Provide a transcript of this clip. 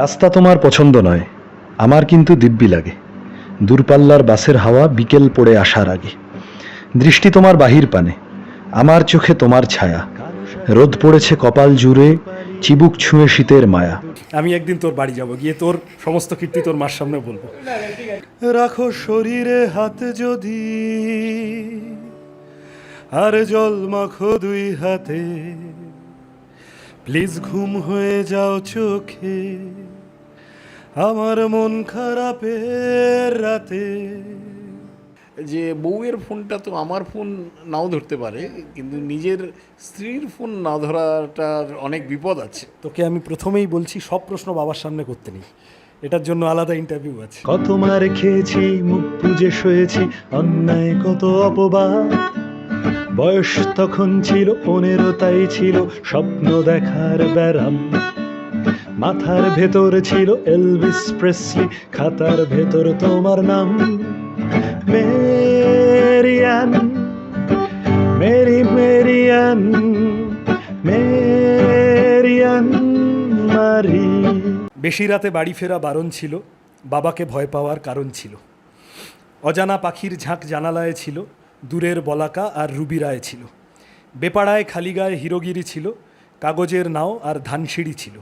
রাস্তা তোমার পছন্দ নয়, আমার কিন্তু দিব্যি লাগে। দূরপাল্লার বাসের হাওয়া বিকেল পড়ে আসার আগে। দৃষ্টি তোমার বাহির পানে, আমার চোখে তোমার ছায়া। রোদ পড়েছে কপাল জুড়ে, চিবুক ছুঁয়ে শীতের মায়া। আমি একদিন তোর বাড়ি যাব, গিয়ে তোর সমস্ত কীর্তি তোর মার সামনে বলব। রাখো শরীরে হাত যদি, আর জল মাখো দুই হাতে। প্লিজ ঘুম হয়ে যাও চোখে। আমার মন খারাপের রাতে। যে বউয়ের ফোনটা তো আমার ফোন নাও ধরতে পারে কিন্তু নিজের স্ত্রীর ফোন না ধরাটার অনেক বিপদ আছে। তোকে আমি প্রথমেই বলছি সব প্রশ্ন বাবার সামনে করতে নেই। এটার জন্য আলাদা ইন্টারভিউ আছে। কত মার খেয়েছি মুখ বুজে শুয়েছি অন্যায় কত অপবাদ। বয়স তখন ছিল পনেরো তাই ছিল, স্বপ্ন দেখার ব্যারাম। মাথার ভেতর ছিল এলভিস প্রেসলি, খাতার ভেতর তোমার নাম। মেরিয়ান, মেরি মেরিয়ান মেরিয়ান মারি। বেশি রাতে বাড়ি ফেরা বারণ ছিল, বাবাকে ভয় পাওয়ার কারণ ছিল। অজানা পাখির ঝাঁক জানালায় ছিল দূরের বলাকা আর রুবি রায় ছিল। বেপাড়ায় খালিগায় হিরোগিরি ছিল, কাগজের নাও আর ধানসিঁড়ি ছিল।